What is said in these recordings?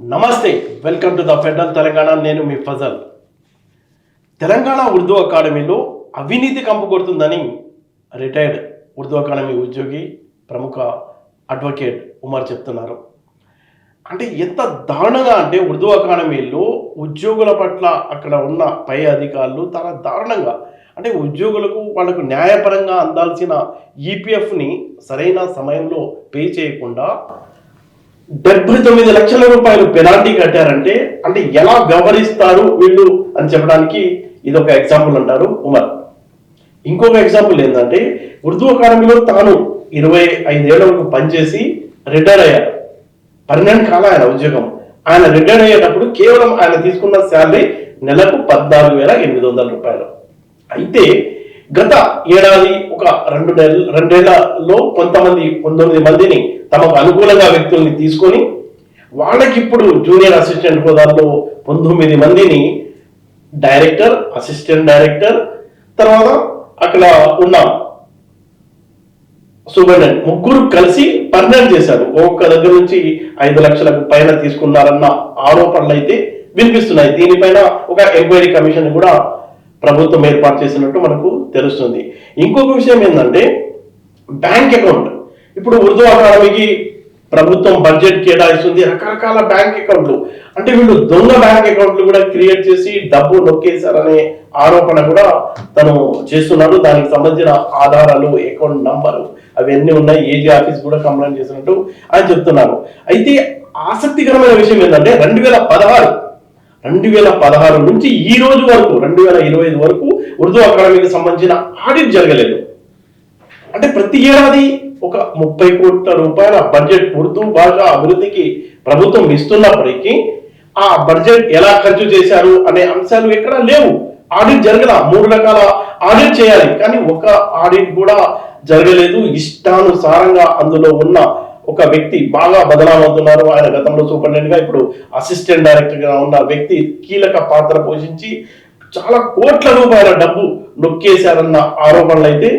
నమస్తే welcome to the federal Telangana నేను మీ ఫజల్. తెలంగాణ ఉర్దూ అకాడమీలో అవినీతి కంపు కొడుతుందని రిటైర్డ్ ఉర్దూ అకాడమీ ఉద్యోగి ప్రముఖ అడ్వకేట్ ఉమర్ చెప్తున్నారు. అంటే ఎంత దారుణంగా అంటే ఉర్దూ అకాడమీలో ఉద్యోగుల పట్ల అక్కడ ఉన్న పై అధికారులు చాలా దారుణంగా అంటే ఉద్యోగులకు వాళ్ళకు న్యాయపరంగా అందాల్సిన ఈపీఎఫ్ని సరైన సమయంలో పే చేయకుండా డెబ్బై తొమ్మిది లక్షల రూపాయలు పెనాల్టీ కట్టారంటే అంటే ఎలా వ్యవహరిస్తారు వీళ్ళు అని చెప్పడానికి ఇది ఒక ఎగ్జాంపుల్ అంటారు ఉమర్. ఇంకొక ఎగ్జాంపుల్ ఏంటంటే ఉర్దూ అకాడమీలో తాను ఇరవై ఐదేళ్ళ వరకు పనిచేసి రిటైర్ అయ్యారు. పన్నెండు కాలం ఆయన ఉద్యోగం. ఆయన రిటైర్ అయ్యేటప్పుడు కేవలం ఆయన తీసుకున్న శాలరీ నెలకు పద్నాలుగు వేల ఎనిమిది వందల రూపాయలు. అయితే గత ఏడాది ఒక రెండు నెల రెండేళ్ళలో కొంతమంది పంతొమ్మిది మందిని తమకు అనుకూలంగా వ్యక్తుల్ని తీసుకొని వాళ్ళకి ఇప్పుడు జూనియర్ అసిస్టెంట్ హోదాల్లో పంతొమ్మిది మందిని డైరెక్టర్ అసిస్టెంట్ డైరెక్టర్ తర్వాత అక్కడ ఉన్న సూపరింటెండెంట్ ముగ్గురు కలిసి పర్మనెంట్ చేశారు. ఒక్క దగ్గర నుంచి ఐదు లక్షలకు పైన తీసుకున్నారన్న ఆరోపణలు అయితే వినిపిస్తున్నాయి. దీనిపైన ఒక ఎంక్వైరీ కమిషన్ కూడా ప్రభుత్వం ఏర్పాటు చేసినట్టు మనకు తెలుస్తుంది. ఇంకొక విషయం ఏంటంటే బ్యాంక్ అకౌంట్. ఇప్పుడు ఉర్దూ అకాడమీకి ప్రభుత్వం బడ్జెట్ కేటాయిస్తుంది రకరకాల బ్యాంక్ అకౌంట్లు. అంటే వీళ్ళు దొంగ బ్యాంక్ అకౌంట్లు కూడా క్రియేట్ చేసి డబ్బు నొక్కేశారనే ఆరోపణ కూడా తను చేస్తున్నాడు. దానికి సంబంధించిన ఆధారాలు అకౌంట్ నంబరు అవన్నీ ఉన్నాయి. ఏజీ ఆఫీస్ కూడా కంప్లైంట్ చేసినట్టు అని చెప్తున్నారు. అయితే ఆసక్తికరమైన విషయం ఏంటంటే రెండు వేల పదహారు రెండు వేల పదహారు నుంచి ఈ రోజు వరకు రెండు వేల ఇరవై ఐదు వరకు ఉర్దూ అకాడమీకి సంబంధించిన ఆడిట్ జరగలేదు. అంటే ప్రతి ఏడాది ఒక ముప్పై కోట్ల రూపాయల బడ్జెట్ ఉర్దూ భాష అభివృద్ధికి ప్రభుత్వం ఇస్తున్నప్పటికీ ఆ బడ్జెట్ ఎలా ఖర్చు చేశారు అనే అంశాలు ఎక్కడా లేవు. ఆడిట్ జరగల మూడు రకాల ఆడిట్ చేయాలి. కానీ ఒక ఆడిట్ కూడా జరగలేదు. ఇష్టానుసారంగా అందులో ఉన్న ఒక వ్యక్తి బాగా బదలామవుతున్నారు. ఆయన గతంలో సూపరింటెండెంట్గా ఇప్పుడు అసిస్టెంట్ డైరెక్టర్గా ఉన్న వ్యక్తి కీలక పాత్ర పోషించి చాలా కోట్ల రూపాయల డబ్బు నొక్కేశారన్న ఆరోపణలు అయితే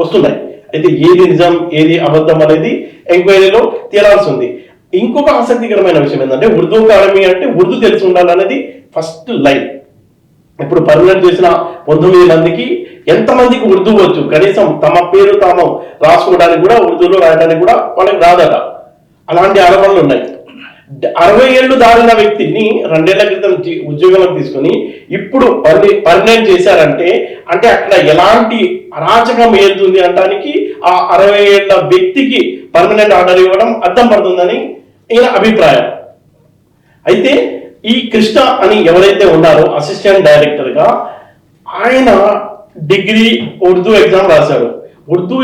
వస్తున్నాయి. అయితే ఏది నిజం ఏది అబద్ధం అనేది ఎంక్వైరీలో తేలాల్సి ఉంది ఇంకొక ఆసక్తికరమైన విషయం ఏంటంటే ఉర్దూ అకాడమీ అంటే ఉర్దూ తెలిసి ఉండాలనేది ఫస్ట్ లైన్. ఇప్పుడు పర్మనెంట్ చేసిన పంతొమ్మిది మందికి ఎంతమందికి ఉర్దూ వచ్చు? కనీసం తమ పేరు తాము రాసుకోవడానికి కూడా ఉర్దూలో రాయడానికి కూడా వాళ్ళకి రాదట. అలాంటి ఆరోపణలు ఉన్నాయి. అరవై ఏళ్ళు దాటిన వ్యక్తిని రెండేళ్ళ క్రితం ఉద్యోగంలో తీసుకొని ఇప్పుడు పర్ని పర్మనెంట్ చేశారంటే అంటే అక్కడ ఎలాంటి అరాచకం ఏలుతుంది అనడానికి ఆ అరవై ఏళ్ళ వ్యక్తికి పర్మనెంట్ ఆర్డర్ ఇవ్వడం అర్థం పడుతుందని ఈయన అభిప్రాయం. అయితే ఈ కృష్ణ అని ఎవరైతే ఉన్నారో అసిస్టెంట్ డైరెక్టర్గా ఆయన డిగ్రీ ఉర్దూ ఎగ్జామ్ రాశాడు. ఉర్దూ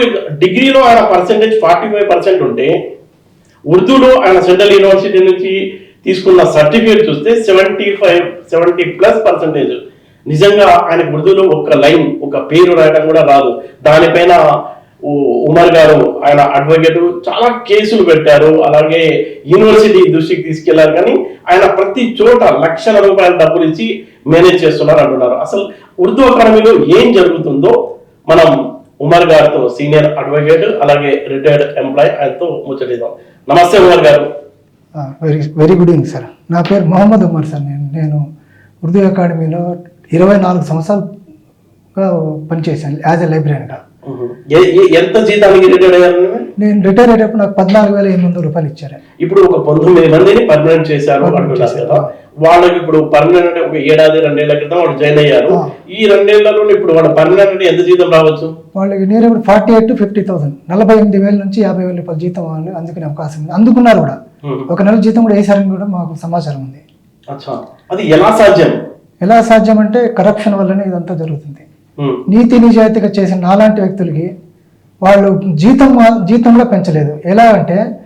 డిగ్రీలో ఆయన పర్సెంటేజ్ ఫార్టీ ఫైవ్ పర్సెంట్ ఉంటే ఉర్దూలో ఆయన సెంట్రల్ యూనివర్సిటీ నుంచి తీసుకున్న సర్టిఫికేట్ చూస్తే seventy five seventy plus percentage. నిజంగా ఆయన ఉర్దూలో ఒక లైన్ ఒక పేరు రాయడం కూడా రాదు. దానిపైన ఉమర్ గారు ఆయన అడ్వకేట్ చాలా కేసులు పెట్టారు. అలాగే యూనివర్సిటీ దృష్టికి తీసుకెళ్ళారు. కానీ ఆయన ప్రతి చోట లక్షల రూపాయల డబ్బులు ఇచ్చి మేనేజ్ చేస్తున్నారు అంటున్నారు. అసలు ఉర్దూ అకాడమీలో ఏం జరుగుతుందో మనం ఉమర్ గారితో సీనియర్ అడ్వకేట్ అలాగే రిటైర్డ్ ఎంప్లాయ్ ఆయనతో ముచ్చటిద్దాం. నమస్తే ఉమర్ గారు. Very very good evening sir. నా పేరు మొహమ్మద్ ఉమర్ సార్. నేను నేను ఉర్దూ అకాడమీలో ఇరవై నాలుగు సంవత్సరాలుగా పనిచేశాను యాజ్ ఎ లైబ్రరీగా ఎంత జీతానికి రిటైర్డ్ అయ్యారు? నేను రిటైర్ అయ్యేటప్పుడు నాకు పద్నాలుగు వేల ఎనిమిది వందల రూపాయలు ఇచ్చారు. ఇప్పుడు ఒక పంతొమ్మిది మందిని పర్మనెంట్ చేశారు Permanent అంటున్నారు చేశారు. కదా. వాళ్ళకి ఇప్పుడు పర్మనెంట్ ఒక ఏడాది రెండేళ్ళ క్రితం వాళ్ళు జాయిన్ అయ్యారు. ఈ రెండేళ్ళలో ఇప్పుడు వాళ్ళ పర్మనెంట్ ఎంత జీతం రావచ్చు? వాళ్ళకి నేను ఇప్పుడు forty eight to fifty thousand నలభై ఎనిమిది వేల నుంచి యాభై వేల రూపాయల జీతం వాళ్ళు అందుకునే అవకాశం ఉంది. అందుకున్నారు కూడా. ఒక నెల జీతం కూడా వేసారని కూడా మాకు సమాచారం ఉంది. అది ఎలా సాధ్యం? ఎలా సాధ్యం అంటే కరప్షన్ వల్లనే ఇదంతా జరుగుతుంది. నీతి నిజాయితీగా చేసిన నాలాంటి వ్యక్తులకి వాళ్ళు జీతం మా- జీతం కూడా పెంచలేదు. ఎలా అంటే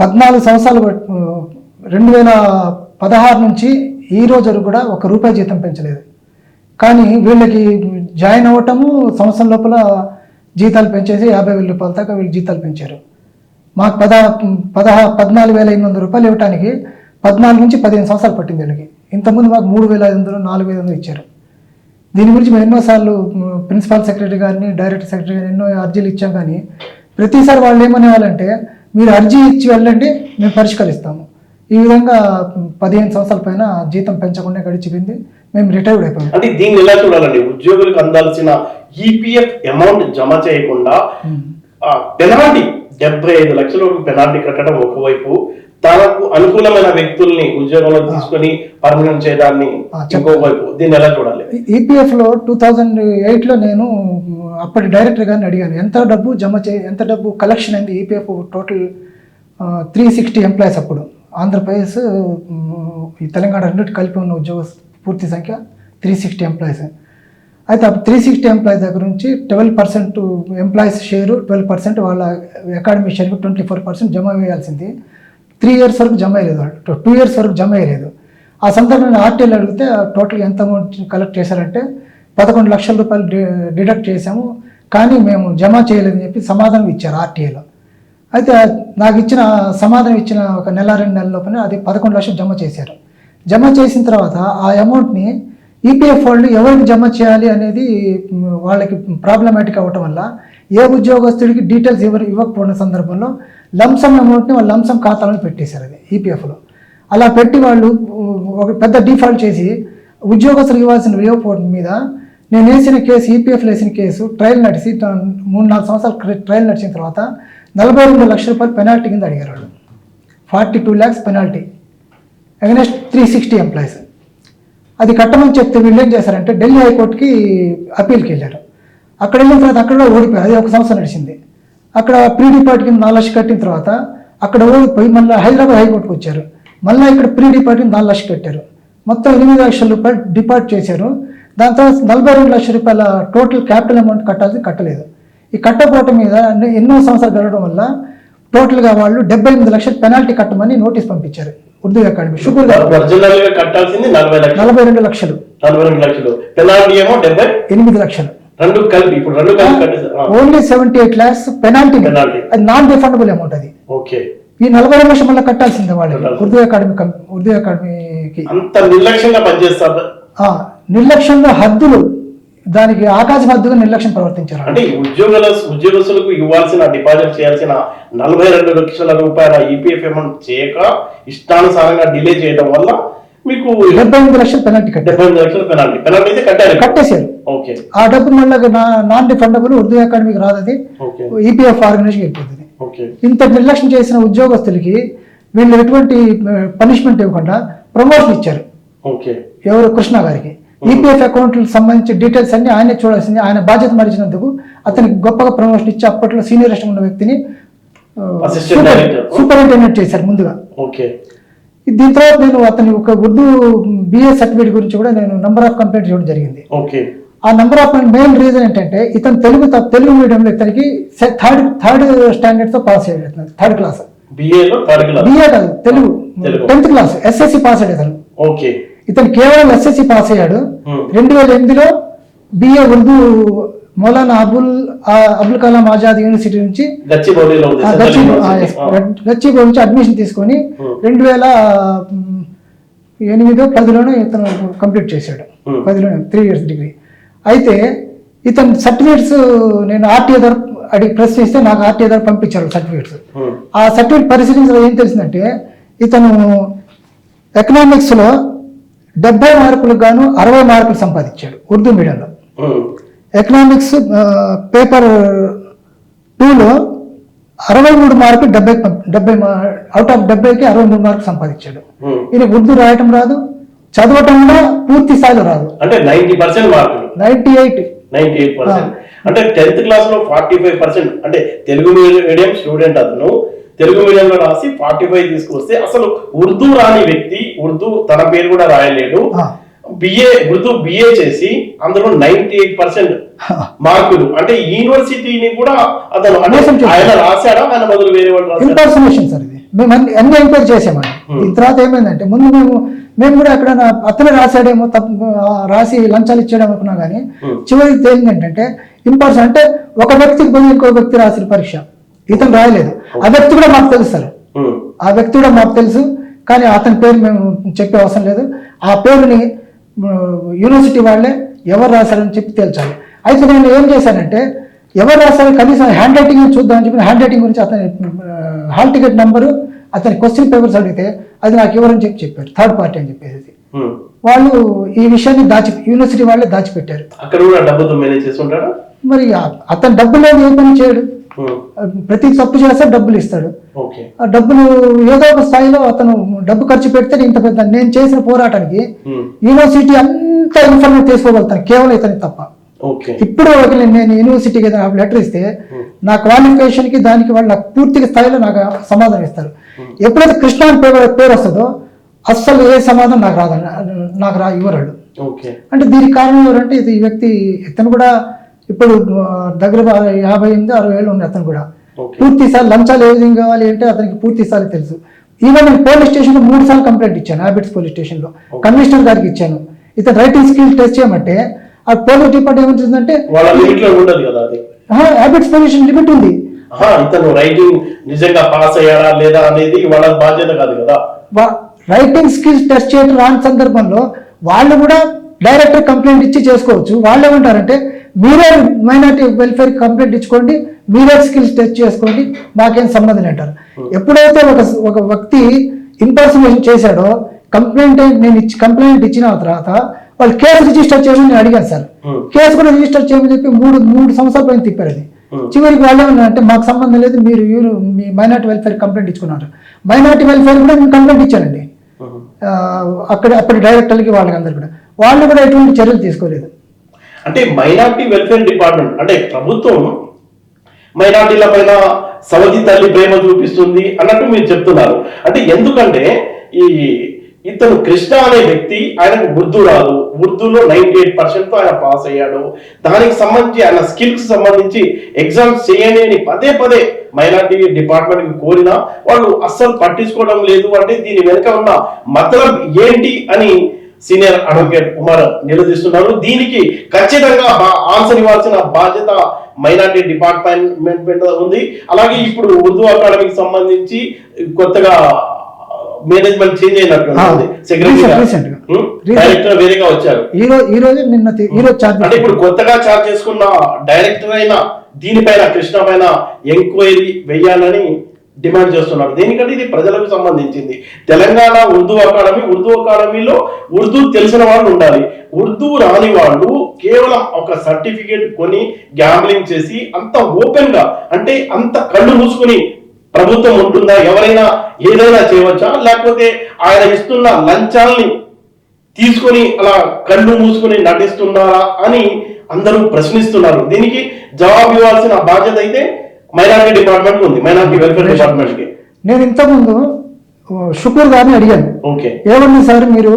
పద్నాలుగు సంవత్సరాలు రెండు వేల పదహారు నుంచి ఈ రోజు వరకు కూడా ఒక రూపాయి జీతం పెంచలేదు. కానీ వీళ్ళకి జాయిన్ అవ్వటము సంవత్సరం లోపల జీతాలు పెంచేసి యాభై వేల రూపాయల దాకా వీళ్ళు జీతాలు పెంచారు. మాకు పద పదహా పద్నాలుగు వేల ఎనిమిది వందల రూపాయలు ఇవ్వడానికి పద్నాలుగు నుంచి పదిహేను సంవత్సరాలు పట్టింది వీళ్ళకి. ఇంతకుముందు మాకు మూడు వేల ఐదు వందలు నాలుగు వేల వందలు ఇచ్చారు. దీని గురించి మేము ఎన్నోసార్లు ప్రిన్సిపాల్ సెక్రటరీ గారిని డైరెక్టర్ సెక్రటరీ గారిని ఎన్నో అర్జీలు ఇచ్చాం కానీ ప్రతిసారి వాళ్ళు ఏమనేవాళ్ళంటే మీరు అర్జీ ఇచ్చి వెళ్ళండి మేము పరిష్కరిస్తాము. ఈ విధంగా పదిహేను సంవత్సరాల పైన జీతం పెంచకుండా గడిచిపోయింది. మేము రిటైర్డ్ అయిపోయాం. అంటే దీన్ని ఎలా చూడాలండి? ఉద్యోగులకు అందాల్సిన ఈపీఎఫ్ అమౌంట్ జమ చేయకుండా పెనాల్టీ డెబ్బై ఐదు లక్షల వరకు పెనాల్టీ కట్టడం ఒకవైపు తనకు అనుకూలమైన వ్యక్తుల్ని ఉద్యోగంలో తీసుకొని పర్మనెంట్ చేయడాన్ని. ఇంకోవైపు దీన్ని ఎలా చూడాలి? ఈపీఎఫ్లో టూ థౌజండ్ ఎయిట్లో నేను అప్పటి డైరెక్టర్ గారిని అడిగాను. ఎంత డబ్బు జమ చే ఎంత డబ్బు కలెక్షన్ అయింది E EPF total three sixty employees అప్పుడు. ఆంధ్రప్రదేశ్ ఈ తెలంగాణ రెండింటి కలిపి ఉన్న ఉద్యోగ పూర్తి సంఖ్య త్రీ సిక్స్టీ ఎంప్లాయీస్ అయితే ఆ త్రీ సిక్స్టీ ఎంప్లాయీస్ దగ్గర నుంచి twelve percent employees share twelve percent వాళ్ళ academy share twenty four percent జమ వేయాల్సింది త్రీ ఇయర్స్ వరకు జమ అయ్యలేదు టూ ఇయర్స్ వరకు జమ అయ్యలేదు. ఆ సందర్భంలో ఆర్టీఎల్ అడిగితే టోటల్ ఎంత అమౌంట్ కలెక్ట్ చేశారంటే పదకొండు లక్షల రూపాయలు డి- డిడక్ట్ చేశాము. కానీ మేము జమ చేయలేదని చెప్పి సమాధానం ఇచ్చారు ఆర్టీఏలో అయితే నాకు ఇచ్చిన సమాధానం ఇచ్చిన ఒక నెల రెండు నెలల లోపల అది పదకొండు లక్షలు జమ చేశారు. జమ చేసిన తర్వాత ఆ అమౌంట్ని ఈపీఎఫ్ వాళ్ళు ఎవరికి జమ చేయాలి అనేది వాళ్ళకి ప్రాబ్లమాటిక్ అవ్వటం వల్ల ఏ ఉద్యోగస్తుడికి డీటెయిల్స్ ఇవ్వ ఇవ్వకపోయిన సందర్భంలో లంసమ్ అమౌంట్ని వాళ్ళు లంసమ్ ఖాతాలను పెట్టేశారు అది ఈపీఎఫ్లో అలా పెట్టి వాళ్ళు ఒక పెద్ద డిఫాల్ట్ చేసి ఉద్యోగస్తులకు ఇవ్వాల్సిన ఇవ్వకపోవడం మీద నేను వేసిన కేసు ఈపీఎఫ్లో వేసిన కేసు ట్రయల్ నడిచి మూడు నాలుగు సంవత్సరాలు ట్రయల్ నడిచిన తర్వాత నలభై రెండు లక్షల రూపాయలు పెనాల్టీ కింద అడిగారు వాళ్ళు. Forty two lakhs penalty against three sixty employees. అది కట్టమని చెప్తే వీళ్ళు ఏం చేశారంటే ఢిల్లీ హైకోర్టుకి అప్పీల్కి వెళ్ళారు. అక్కడ వెళ్ళిన తర్వాత అక్కడ ఓడిపోయారు. అది ఒక సంవత్సరం నడిచింది. అక్కడ ప్రీ డిపార్ట్ కింద నాలుగు లక్షలు కట్టిన తర్వాత అక్కడ ఓడిపోయి మళ్ళీ హైదరాబాద్ హైకోర్టుకి వచ్చారు. మళ్ళీ ఇక్కడ ప్రీ డిపార్ట్ కింద నాలుగు లక్షలు కట్టారు. మొత్తం ఎనిమిది లక్షల రూపాయలు డిపార్ట్ చేశారు. దాని తర్వాత నలభై రెండు లక్షల రూపాయల టోటల్ క్యాపిటల్ అమౌంట్ కట్టాల్సి కట్టలేదు. ఈ కట్టపోవటం మీద ఎన్నో- సంవత్సరాలు గడవడం వల్ల టోటల్గా వాళ్ళు డెబ్బై ఎనిమిది లక్షలు పెనాల్టీ కట్టమని నోటీస్ పంపించారు. ఉర్దూ అకాడమీ. గా కట్టాల్సింది నలభై రెండు లక్షలు. పెనాల్టీ ఏమో ఎనిమిది లక్షలు. రెండు కలిపి ఇప్పుడు రెండు కలిపి కట్టేసారు ఆ, only seventy eight lakhs penalty. అది నాన్ రిఫండబుల్ అమౌంట్ అది. ఓకే ఈ నలభై రెండు లక్షలు మళ్ళీ కట్టాల్సిందే వాళ్ళు. ఉర్దూ అకాడమీ ఉర్దూ అకాడమీకి. అంత నిర్లక్ష్యంగా పనిచేస్తారు హద్దులు దానికి ఆకాశ నిర్లక్ష్యం ప్రవర్తించారు. అంటే ఉద్యోగుల ఉద్యోగస్తులకు ఇవ్వాల్సిన డిపాజిట్ చేయాల్సిన నలభై రెండు లక్షల రూపాయల ఈపీఎఫ్ అమౌంట్ చేయక ఇష్టానుసారంగా డిలే చేయడం వల్ల మీకు డెబ్బై ఎనిమిది లక్షలు పెనాల్టీ కట్టారు. డెబ్బై ఎనిమిది లక్షల పెనాల్టీ పెనాల్టీ అయితే కట్టారు. కట్టేశారు. ఓకే. ఆ డబ్బు మళ్ళీ నాన్ రిఫండబుల్ ఉర్దూ అకాడమీకి రాదు అది ఓకే ఈపీఎఫ్ ఆర్గనైజేషన్ వెళ్ళిపోతుంది ఇంత నిర్లక్ష్యం చేసిన ఉద్యోగస్తులకి వీళ్ళు ఎటువంటి పనిష్మెంట్ ఇవ్వకుండా ప్రమోషన్ ఇచ్చారు. ఓకే. ఎవరు? కృష్ణ గారికి. ఈపీఎఫ్ అకౌంట్లకు సంబంధించి డీటెయిల్స్ అన్ని ఆయనే చూడాల్సింది. ఆయన బాధ్యత మరిచినందుకు అతనికి గొప్పగా ప్రమోషన్ ఇచ్చి అప్పట్లో సీనియర్ ఉన్న వ్యక్తిని. సూపరింటెండెంట్ చేశారు ముందుగా. దీని తర్వాత నేను అతని ఒక ఉర్దూ బిఏ సర్టిఫికేట్ గురించి కూడా నేను నంబర్ ఆఫ్ కంప్లైంట్ చేయడం జరిగింది. ఆ నంబర్ ఆఫ్ మెయిన్ రీజన్ ఏంటంటే ఇతను తెలుగు తెలుగు మీడియంలో ఇతనికి థర్డ్ థర్డ్ స్టాండర్డ్తో పాస్ అయ్యాడు థర్డ్ క్లాస్ బిఏ కాదు Telugu. Tenth class SSC pass అయ్యాడు ఓకే ఇతను కేవలం ఎస్ఎస్సి పాస్ అయ్యాడు Hmm. రెండు వేల ఎనిమిదిలో బిఏ ఉర్దూ మౌలానా అబుల్ అబుల్ కలాం ఆజాద్ యూనివర్సిటీ నుంచి. గచ్చిబౌలి నుంచి అడ్మిషన్ తీసుకొని Hmm. రెండు వేల ఎనిమిదో పదిలోనో ఇతను కంప్లీట్ చేశాడు. పదిలో త్రీ ఇయర్స్ డిగ్రీ అయితే ఇతను సర్టిఫికేట్స్ నేను ఆర్టీఏ ద్వారా అడిగి ప్రెస్ చేస్తే నాకు ఆర్టీఏ ద్వారా పంపించారు సర్టిఫికేట్స్ Hmm. ఆ సర్టిఫికేట్ పరిశీలించడం ఏం తెలిసిందంటే ఇతను ఎకనామిక్స్లో డెబ్బై మార్కులకు గాను అరవై మార్కులు సంపాదించాడు ఉర్దూ మీడియంలో. ఎకనామిక్స్ పేపర్ టూలో అరవై మూడు మార్కులు డెబ్బై డెబ్బై అవుట్ ఆఫ్ డెబ్బైకి అరవై మూడు మార్కులు సంపాదించాడు. ఈయన ఉర్దూ రాయటం రాదు చదవటం కూడా పూర్తి స్థాయిలో రాదు. అంటే నైన్టీ పర్సెంట్ మార్కులు. Ninety eight ninety eight percent అంటే టెన్త్ క్లాస్లో ఫార్టీ ఫైవ్ పర్సెంట్ అంటే తెలుగు మీడియం స్టూడెంట్ అతను తెలుగు మీడియంలో రాసి ఫార్టీ ఫైవ్ తీసుకొస్తే అసలు ఉర్దూ రాని వ్యక్తి ఉర్దూ తన పేరు కూడా రాయలేడు. బిఏ ఉర్దూ బిఏ చేసి అందులో నైన్టీ ఎయిట్ పర్సెంట్ మార్కులు అంటే యూనివర్సిటీని కూడా అతను. ఆయన రాశాడా ఆయన బదులు వేరే వాళ్ళు సార్ ఇది మేము అన్ని అన్ని ఎంక్వైరీ చేసామండి Hmm. దీని తర్వాత ఏమైందంటే ముందు మేము మేము కూడా అక్కడ అతనే రాశాడేమో తప్పు రాసి లంచాలు ఇచ్చాడేమో అనుకున్నా కానీ Hmm. చివరికి తేలింది ఏంటంటే ఇంపర్సన్ అంటే ఒక వ్యక్తికి పోయి ఇంకో వ్యక్తి రాసిన పరీక్ష ఇతను రాయలేదు. ఆ వ్యక్తి కూడా మాకు తెలుసు సార్. ఆ వ్యక్తి కూడా మాకు తెలుసు కానీ అతని పేరు మేము చెప్పే అవసరం లేదు. ఆ పేరుని యూనివర్సిటీ వాళ్ళే ఎవరు రాశారని చెప్పి తేల్చాలి. అయితే నేను ఏం చేశానంటే ఎవరు రాశారో కనీసం హ్యాండ్ రైటింగ్ చూద్దామని చెప్పి హ్యాండ్ రైటింగ్ గురించి అతని హాల్ టికెట్ నెంబరు అతని క్వశ్చన్ పేపర్స్ అడిగితే అది నాకు ఇవ్వరని చెప్పి చెప్పారు. థర్డ్ పార్టీ అని చెప్పేసి. వాళ్ళు ఈ విషయాన్ని దాచి యూనివర్సిటీ వాళ్ళే దాచిపెట్టారు. అక్కడ కూడా డబ్బుతో మేనేజ్ చేసి ఉంటాడా మరి అతను డబ్బులు లేదు ఏ పని చేయడు. ప్రతి తప్పు చేస్తే డబ్బులు ఇస్తాడు. ఆ డబ్బులు ఏదో ఒక స్థాయిలో అతను డబ్బు ఖర్చు పెడితే ఇంత పెద్ద నేను చేసిన పోరాటానికి. యూనివర్సిటీ అంత ఇన్ఫర్మేషన్ తీసుకోగలుగుతాను కేవలం ఇతని తప్ప. ఇప్పుడు నేను- యూనివర్సిటీకి ఏదైనా లెటర్ ఇస్తే నా క్వాలిఫికేషన్కి దానికి వాళ్ళు నాకు పూర్తిగా స్థాయిలో నాకు సమాధానం ఇస్తారు. ఎప్పుడైతే కృష్ణ పేరు పేరు వస్తుందో అస్సలు ఏ సమాధానం నాకు రాదు నాకు రా ఇవ్వరు వాళ్ళు. ఓకే. అంటే దీనికి కారణం ఎవరంటే ఇది ఈ వ్యక్తి ఇతను కూడా ఇప్పుడు దగ్గర యాభై ఎనిమిది అరవై ఏళ్ళు ఉంది అతను కూడా. పూర్తి సార్లు లంచాలు ఏ విధంగా కావాలి అంటే అతనికి పూర్తి సార్లు తెలుసు. ఈవెన్ నేను పోలీస్ స్టేషన్లో మూడు సార్లు కంప్లైంట్ ఇచ్చాను హ్యాబిట్స్ పోలీస్ స్టేషన్లో. కమిషనర్ గారికి ఇచ్చాను. ఇతను రైటింగ్ స్కిల్ టెస్ట్ చేయమంటే ఆ పోలీస్ డిపార్ట్మెంట్ ఏమంటుందంటే హ్యాబిట్స్ పొల్యూషన్ లిమిట్ ఉంది. ఇతను రైటింగ్ నిజంగా పాస్ అయ్యాడా లేదా అనేది వాళ్ళ బాధ్యత కాదు కదా. రైటింగ్ స్కిల్స్ టెస్ట్ చేయడం రాని సందర్భంలో వాళ్ళు కూడా డైరెక్టర్ కంప్లైంట్ ఇచ్చి చేసుకోవచ్చు. వాళ్ళు ఏమంటారంటే మీరే మైనార్టీ వెల్ఫేర్ కంప్లైంట్ ఇచ్చుకోండి మీరే స్కిల్స్ టెస్ట్ చేసుకోండి మాకేం సంబంధం అంటారు. ఎప్పుడైతే ఒక ఒక వ్యక్తి ఇన్పర్సనేషన్ చేశాడో కంప్లైంట్ నేను ఇచ్చి కంప్లైంట్ ఇచ్చిన తర్వాత వాళ్ళు కేసు రిజిస్టర్ చేయమని నేను అడిగాను సార్. Hmm. కేసు కూడా రిజిస్టర్ చేయమని చెప్పి మూడు మూడు సంవత్సరాల పైన తిప్పారు అది. Hmm. చివరికి వాళ్ళు ఏమన్నారంటే మాకు సంబంధం లేదు మీరు మీ మైనార్టీ వెల్ఫేర్ కంప్లైంట్ ఇచ్చుకున్నారు. మైనార్టీ వెల్ఫేర్ కూడా నేను కంప్లైంట్ ఇచ్చానండి అక్కడ అప్పటి డైరెక్టర్లకి వాళ్ళకి అందరు కూడా. వాళ్ళు కూడా ఎటువంటి చర్యలు తీసుకోలేదు. అంటే మైనార్టీ వెల్ఫేర్ డిపార్ట్మెంట్ అంటే ప్రభుత్వం మైనార్టీల పైన సవతి తల్లి ప్రేమ చూపిస్తుంది అన్నట్టు మీరు చెప్తున్నారు. అంటే ఎందుకంటే ఈ ఇతను కృష్ణ అనే వ్యక్తి ఆయనకు ఉర్దూ రాదు. ఉర్దూలో నైన్టీ ఎయిట్ పర్సెంట్ ఆయన పాస్ అయ్యాడు. దానికి సంబంధించి ఆయన స్కిల్స్ సంబంధించి ఎగ్జామ్స్ చేయండి అని పదే పదే మైనార్టీ డిపార్ట్మెంట్ కోరినా వాళ్ళు అస్సలు పట్టించుకోవడం లేదు. అంటే దీని వెనుక ఉన్న మతలం ఏంటి అని సీనియర్ అడ్వకేట్ కుమార్ నిలదీస్తున్నారు దీనికి ఖచ్చితంగా ఆన్సర్ ఇవ్వాల్సిన బాధ్యత మైనార్టీ డిపార్ట్మెంట్ మీద ఉంది. అలాగే ఇప్పుడు ఉర్దూ అకాడమీకి సంబంధించి కొత్తగా మేనేజ్మెంట్ చేంజ్ అయినట్టు సెక్రటరీ. డైరెక్టర్ వేరేగా వచ్చారు. ఈ రోజు ఈ రోజు నిన్న ఈ రోజు అంటే ఇప్పుడు కొత్తగా చార్జ్ చేసుకున్న డైరెక్టర్ అయిన దీనిపైన కృష్ణ పైన ఎంక్వైరీ వేయాలని డిమాండ్ చేస్తున్నారు. దేనికంటే ఇది ప్రజలకు సంబంధించింది. తెలంగాణ ఉర్దూ అకాడమీ ఉర్దూ అకాడమీలో ఉర్దూ తెలిసిన వాళ్ళు ఉండాలి. ఉర్దూ రాని వాళ్ళు కేవలం ఒక సర్టిఫికేట్ కొని గ్యాంబ్లింగ్ చేసి అంత ఓపెన్గా అంటే అంత కళ్ళు మూసుకుని ప్రభుత్వం ఉంటుందా ఎవరైనా ఏదైనా చేయవచ్చా? లేకపోతే ఆయన ఇస్తున్న లంచాల్ని తీసుకొని అలా కళ్ళు మూసుకొని నటిస్తున్నారా అని అందరూ ప్రశ్నిస్తున్నారు. దీనికి జవాబు ఇవ్వాల్సిన బాధ్యత అయితే మైనారిటీ డిపార్ట్మెంట్ ఉంది మైనారిటీ వెల్ఫేర్ డిపార్ట్మెంట్కి. నేను ఇంతకుముందు షుకూర్ గారిని అడిగాను. ఓకే ఏమన్నా సార్ మీరు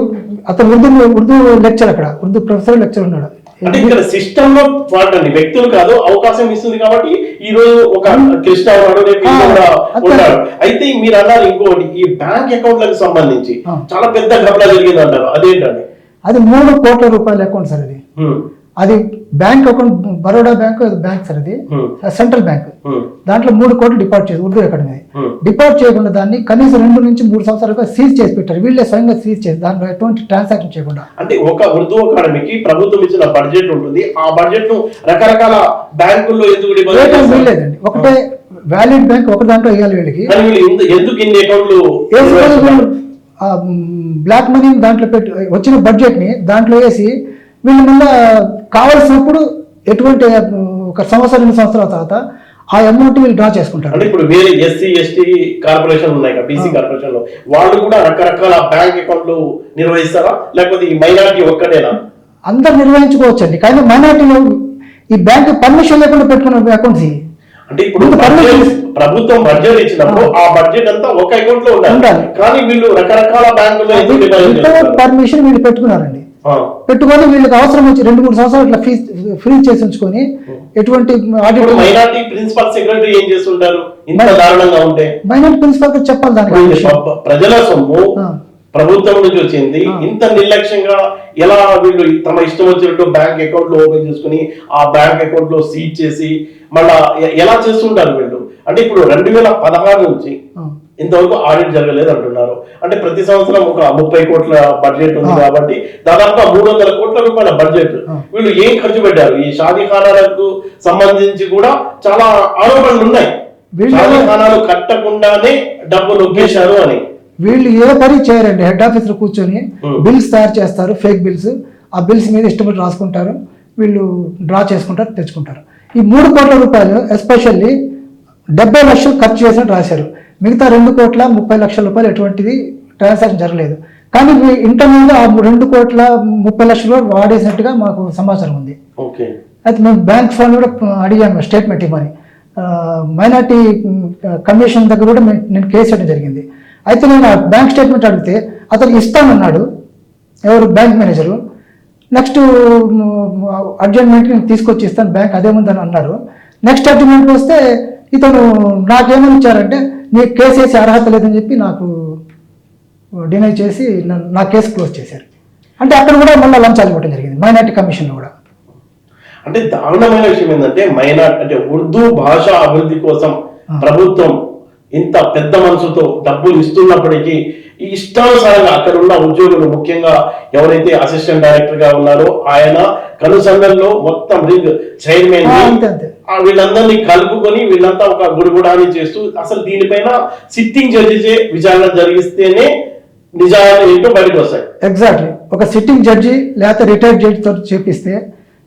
అతను ఉర్దూ ఉర్దూ లెక్చర్ అక్కడ ఉర్దూ ప్రొఫెసర్ లెక్చర్ ఉన్నాడు. అంటే ఇక్కడ సిస్టమ్లో ఫాల్ట్ అండి వ్యక్తులు కాదు అవకాశం ఇస్తుంది కాబట్టి ఈ రోజు ఒక కృష్ణ ఉన్నాడు రేపు. ఉన్నాడు. అయితే మీరు అన్నారు ఇంకోటి ఈ బ్యాంక్ అకౌంట్లకు సంబంధించి. ఆ. చాలా పెద్ద గబలా జరిగింది అంటారు అదేంటండి? అది మూడు కోట్ల రూపాయల అకౌంట్ సార్ అది. హ్మ్, అది bank account Baroda bank bank sir అది. Central bank. దాంట్లో మూడు కోట్లు డిపాజిట్ చేసి ఉర్దూ అకాడమీ. డిపాజిట్ చేయకుండా దాన్ని కనీసం రెండు నుంచి మూడు సంవత్సరాలుగా సీజ్ చేసి పెట్టారు. వీళ్ళే స్వయంగా సీజ్ చేసి దాంట్లో ఎటువంటి ట్రాన్సాక్షన్ చేయకుండా. అంటే ఒక ఉర్దూ అకాడమీకి ప్రభుత్వం ఇచ్చిన బడ్జెట్ ఉంటుంది. ఆ బడ్జెట్ను రకరకాల బ్యాంకుల్లో ఎందుకు? వీల్లేదండి. ఒకటే వ్యాలిడ్ బ్యాంక్ ఒక దాంట్లో వేయాలి వీళ్ళకి. బ్లాక్ మనీ దాంట్లో పెట్టి వచ్చిన బడ్జెట్ని దాంట్లో వేసి వీళ్ళు మళ్ళా కావలసినప్పుడు ఎటువంటి ఒక సంవత్సరం రెండు సంవత్సరాల తర్వాత ఆ అమౌంట్ వీళ్ళు డ్రా చేసుకుంటారు. అంటే ఇప్పుడు వేరే ఎస్సీ ఎస్టీ కార్పొరేషన్ ఉన్నాయి కదా బీసీ కార్పొరేషన్లో వాళ్ళు కూడా రకరకాల బ్యాంక్ అకౌంట్లు నిర్వహిస్తారా? లేకపోతే ఈ మైనారిటీ ఒక్కటేనా? అందరు నిర్వహించుకోవచ్చండి. కానీ మైనార్టీలో ఈ బ్యాంక్ పర్మిషన్ లేకుండా పెట్టుకున్న అకౌంట్స్. అంటే ఇప్పుడు ముందు ప్రభుత్వం బడ్జెట్ ఇచ్చినప్పుడు ఆ. బడ్జెట్ అంతా ఒక అకౌంట్లో ఉండాలి. కానీ వీళ్ళు రకరకాల చేస్తారు? పర్మిషన్ వీళ్ళు పెట్టుకున్నారండి. పెట్టుకొని వీళ్ళకి అవసరం వచ్చి రెండు మూడు సంవత్సరాలు ఇట్లా ఫీజ్ ఫ్రీ చేసి ఉంచుకొని ఎటువంటి ఆడిట్ మైనారిటీ ప్రిన్సిపల్ సెక్రటరీ ఏం చేస్తుంటారు ఇంత దారుణంగా ఉంటే మైనార్టీ ప్రిన్సిపల్ చెప్పాలి దానికి ప్రజల సొమ్ము. ప్రభుత్వం నుంచి వచ్చింది. ఇంత నిర్లక్ష్యంగా ఎలా వీళ్ళు తమ ఇష్టం వచ్చినట్టు బ్యాంక్ అకౌంట్లో ఓపెన్ చేసుకుని ఆ బ్యాంక్ అకౌంట్లో సీజ్ చేసి మళ్ళా ఎలా చేస్తుంటారు వీళ్ళు అంటే ఇప్పుడు రెండు వేల పదహారు నుంచి. ఇంతవరకు ఆడిట్ జరగలేదు అంటున్నారు. అంటే ప్రతి సంవత్సరం ఒక ముప్పై కోట్ల బడ్జెట్ ఉంది. కాబట్టి దాదాపుగా మూడు వందల కోట్ల రూపాయల బడ్జెట్. వీళ్ళు ఏం ఖర్చు పెట్టారు? ఈ షాదీ ఖానాలకు సంబంధించి కూడా చాలా ఆరోపణలు ఉన్నాయి. షాజహానాలు కట్టకుండానే డబ్బు నొక్కేశారు అని. వీళ్ళు ఏ పని చేయరండి. హెడ్ ఆఫీస్లో కూర్చొని. బిల్స్ తయారు చేస్తారు ఫేక్ బిల్స్ ఆ బిల్స్ మీద ఇష్టపడి రాసుకుంటారు. వీళ్ళు డ్రా చేసుకుంటారు తెచ్చుకుంటారు. ఈ మూడు కోట్ల రూపాయలు ఎస్పెషల్లీ డెబ్బై లక్షలు ఖర్చు చేసినట్టు రాశారు. మిగతా రెండు కోట్ల ముప్పై లక్షల రూపాయలు ఎటువంటిది ట్రాన్సాక్షన్ జరగలేదు. కానీ ఇంటర్నల్గా ఆ రెండు కోట్ల ముప్పై లక్షలు వాడేసినట్టుగా మాకు సమాచారం ఉంది. ఓకే. అయితే మేము బ్యాంక్ ఫోన్ కూడా అడిగాము స్టేట్మెంట్ ఇవ్వమని. మైనార్టీ కమిషన్ దగ్గర కూడా నేను కేసు వేయడం జరిగింది. అయితే నేను ఆ బ్యాంక్ స్టేట్మెంట్ అడిగితే అతను ఇస్తానన్నాడు ఎవరు? బ్యాంక్ మేనేజరు నెక్స్ట్ అడ్జస్ట్మెంట్ నేను తీసుకొచ్చి ఇస్తాను బ్యాంక్ అదే ముందని అన్నారు. నెక్స్ట్ అడ్జస్ట్మెంట్ వస్తే ఇతను నాకేమని ఇచ్చారంటే నీకు కేసు వేసే అర్హత లేదని చెప్పి నాకు డినై చేసి నన్ను- నా కేసు క్లోజ్ చేశారు అంటే అక్కడ కూడా మళ్ళీ లంచాలు ఇవ్వడం జరిగింది మైనార్టీ కమిషన్లో కూడా అంటే దారుణమైన విషయం ఏంటంటే మైనార్ అంటే ఉర్దూ భాష అభివృద్ధి కోసం. ప్రభుత్వం ఇంత పెద్ద మనసుతో డబ్బులు ఇస్తున్నప్పటికీ ఈ ఇష్టానుసారంగా అక్కడ ఉన్న ఉద్యోగులు ముఖ్యంగా ఎవరైతే అసిస్టెంట్ డైరెక్టర్గా ఉన్నారో ఆయన కనుసంగంలో మొత్తం రింగ్ చైర్మన్. వీళ్ళందరినీ కలుపుకొని వీళ్ళంతా ఒక గుడిగుడాన్ని చేస్తూ అసలు దీనిపైన సిట్టింగ్ జడ్జిచే విచారణ జరిగిస్తేనే నిజాలు ఏంటో బయటకు వస్తాయి. ఎగ్జాక్ట్లీ ఒక సిట్టింగ్ జడ్జి లేకపోతే రిటైర్డ్ జడ్జితో చేపిస్తే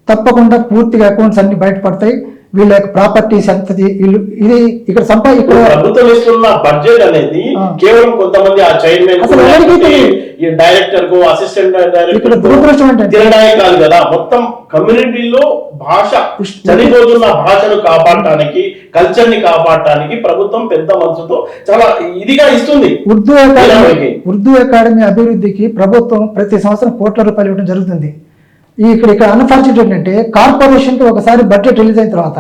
తప్పకుండా పూర్తిగా అకౌంట్స్ అన్ని బయటపడతాయి. వీళ్ళ యొక్క ప్రాపర్టీస్ ఎంత వీళ్ళు ఇది ఇక్కడ సంపా ఇక్కడ ప్రభుత్వం ఇస్తున్న బడ్జెట్ అనేది. కేవలం కొంతమంది ఆ చైర్మన్ డైరెక్టర్కు అసిస్టెంట్ ఇక్కడ డైరెక్టర్ దురదృష్టం ఏంటంటే తినడానికి కాదు కదా మొత్తం కమ్యూనిటీలో భాష చనిపోతున్న భాషను కాపాడటానికి కల్చర్ని కాపాడటానికి ప్రభుత్వం పెద్ద మనసుతో చాలా ఇదిగా ఇస్తుంది ఉర్దూ అకాడమీ. ఉర్దూ అకాడమీ అభివృద్ధికి ప్రభుత్వం ప్రతి సంవత్సరం కోట్ల రూపాయలు ఇవ్వడం జరుగుతుంది ఇక్కడ ఇక్కడ అన్ఫార్చునేట్ ఏంటంటే కార్పొరేషన్కి ఒకసారి బడ్జెట్ రిలీజ్ అయిన తర్వాత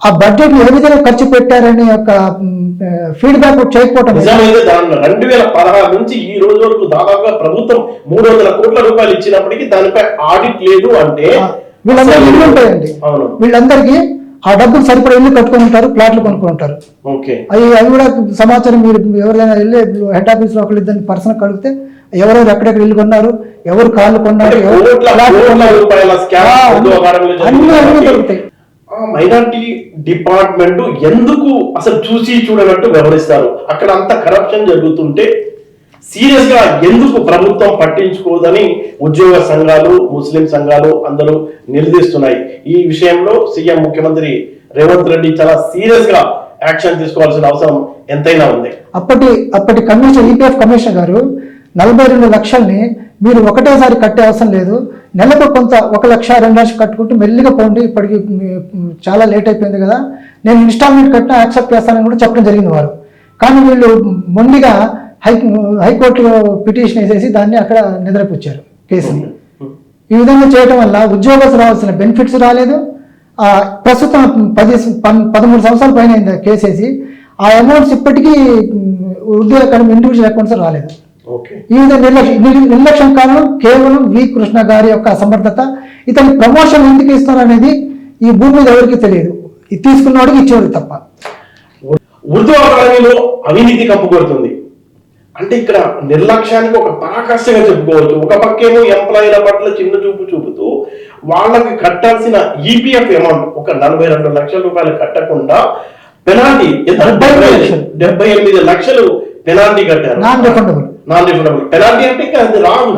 ఆ బడ్జెట్ ఏ విధంగా ఖర్చు పెట్టారనే యొక్క ఫీడ్బ్యాక్ చేయకపోవటం దానిలో రెండు వేల పదహారు నుంచి ఈ రోజు వరకు దాదాపుగా ప్రభుత్వం మూడు వందల కోట్ల రూపాయలు ఇచ్చినప్పటికీ దానిపై ఆడిట్ లేదు అంటే ఆ, వీళ్ళందరూ అసలు- ఇల్లు ఉంటాయండి. అవును. వీళ్ళందరికీ ఆ డబ్బులు సరిపడా ఇల్లు కట్టుకొని ఉంటారు ప్లాట్లు కొనుక్కొని ఉంటారు ఓకే. అవి అవి కూడా సమాచారం మీరు ఎవరైనా వెళ్ళి హెడ్ ఆఫీస్లో ఒకళ్ళు ఇద్దరిని పర్సన్ కడిగితే ఎవరెవరు ఎక్కడెక్కడ ఇల్లు కొన్నారు ఎవరు కార్లు కొన్నారు ఎవరు ప్లాట్లు అన్ని అన్ని దొరుకుతాయి మైనార్టీ డిపార్ట్మెంట్ ఎందుకు అసలు చూసి చూడనట్టు వ్యవహరిస్తారు? అక్కడ అంత కరప్షన్ జరుగుతుంటే సీరియస్గా ఎందుకు ప్రభుత్వం పట్టించుకోదని ఉద్యోగ సంఘాలు ముస్లిం సంఘాలు అందరూ నిలదీస్తున్నాయి ఈ విషయంలో సీఎం ముఖ్యమంత్రి రేవంత్ రెడ్డి చాలా సీరియస్గా యాక్షన్ తీసుకోవాల్సిన అవసరం ఎంతైనా ఉంది. అప్పటి అప్పటి కమిషనర్ ఈపీఎఫ్ కమిషనర్ గారు నలభై రెండు లక్షల్ని మీరు ఒకటేసారి కట్టే అవసరం లేదు. నెలకు కొంత ఒక లక్ష రెండు లక్షలు కట్టుకుంటూ మెల్లిగా పోండి. ఇప్పటికి చాలా లేట్ అయిపోయింది కదా. నేను ఇన్స్టాల్మెంట్ కట్టినా యాక్సెప్ట్ చేస్తానని కూడా చెప్పడం జరిగింది వారు. కానీ వీళ్ళు మొండిగా హై హైకోర్టులో పిటిషన్ వేసేసి దాన్ని అక్కడ నిద్రపుచ్చారు కేసుని. ఈ విధంగా చేయడం వల్ల ఉద్యోగస్తులు రావాల్సిన బెనిఫిట్స్ రాలేదు. ఆ, ప్రస్తుతం పది పదమూడు సంవత్సరాల పైన కేసు వేసి. ఆ అమౌంట్స్ ఇప్పటికీ అకాడమీ ఇండివిజువల్ అకౌంట్స్ రాలేదు. ఈ విధంగా నిర్లక్ష్యం నిర్- నిర్లక్ష్యం కారణం కేవలం వి కృష్ణ గారి యొక్క అసమర్థత. ఇతని ప్రమోషన్ ఎందుకు ఇస్తారు అనేది ఈ భూమి మీద ఎవరికి తెలియదు. తీసుకున్నవాడికి ఇచ్చేవాడు తప్ప. ఉర్దూ అకాడమీలో అవినీతి కప్పుకొడుతుంది. అంటే ఇక్కడ నిర్లక్ష్యానికి ఒక పరాకాష్ఠగా చెప్పుకోవచ్చు. ఒక పక్కేమో ఎంప్లాయీల పట్ల చిన్న చూపు చూపుతూ వాళ్ళకి కట్టాల్సిన ఈపీఎఫ్ అమౌంట్ ఒక నలభై రెండు లక్షల రూపాయలు కట్టకుండా పెనాల్టీ డెబ్బై ఎనిమిది లక్షలు. పెనాల్టీ కట్టారు. నాన్ రిఫండబుల్ పెనాల్టీ అంటే ఇంకా అది రాదు.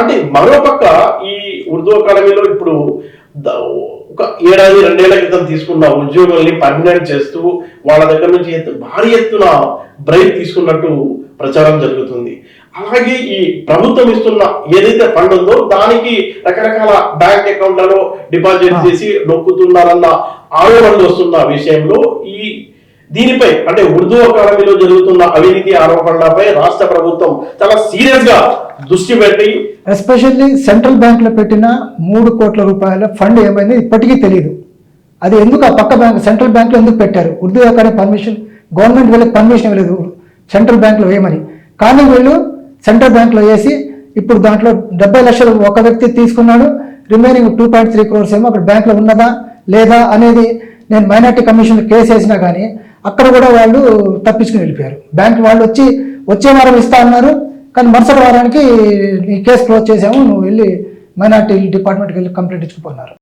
అంటే మరోపక్క ఈ ఉర్దూ అకాడమీలో ఇప్పుడు ఒక ఏడాది రెండేళ్ళ క్రితం తీసుకున్న ఉద్యోగుల్ని పర్మనెంట్ చేస్తూ వాళ్ళ దగ్గర నుంచి భారీ ఎత్తున బ్రైక్ తీసుకున్నట్టు ప్రచారం జరుగుతుంది. అలాగే ఈ ప్రభుత్వం ఇస్తున్న ఏదైతే ఫండ్ ఉందో దానికి రకరకాల బ్యాంక్ అకౌంట్లలో డిపాజిట్. చేసి నొక్కుతున్నారన్న ఆరోపణలు వస్తున్న విషయంలో ఈ దీనిపై అంటే ఉర్దూ అకాడమీలో జరుగుతున్న అవినీతి ఆరోపణలపై రాష్ట్ర ప్రభుత్వం చాలా సీరియస్గా దృష్టి పెట్టి ఎస్పెషల్లీ సెంట్రల్ బ్యాంక్లో పెట్టిన మూడు కోట్ల రూపాయల ఫండ్ ఏమైంది ఇప్పటికీ తెలియదు అది ఎందుకు ఆ పక్క బ్యాంక్ సెంట్రల్ బ్యాంక్లో ఎందుకు పెట్టారు? ఉర్దూ అకాడమీ పర్మిషన్ గవర్నమెంట్ వీళ్ళకి పర్మిషన్ ఇవ్వలేదు. సెంట్రల్ బ్యాంకులో వేయమని కానీ వీళ్ళు సెంట్రల్ బ్యాంకులో వేసి ఇప్పుడు దాంట్లో డెబ్బై లక్షలు ఒక వ్యక్తి తీసుకున్నాడు. Remaining two point three crores ఏమో అక్కడ బ్యాంకులో ఉన్నదా లేదా అనేది నేను మైనార్టీ కమిషన్ కేసు వేసినా కానీ అక్కడ కూడా వాళ్ళు తప్పించుకుని వెళ్ళిపోయారు. బ్యాంక్ వాళ్ళు వచ్చి వచ్చే వారం ఇస్తా అన్నారు. కానీ మరుసటి వారానికి ఈ కేసు క్లోజ్ చేసాము. నువ్వు వెళ్ళి మైనార్టీ డిపార్ట్మెంట్కి వెళ్ళి కంప్లైంట్ ఇచ్చుకుపోన్నారు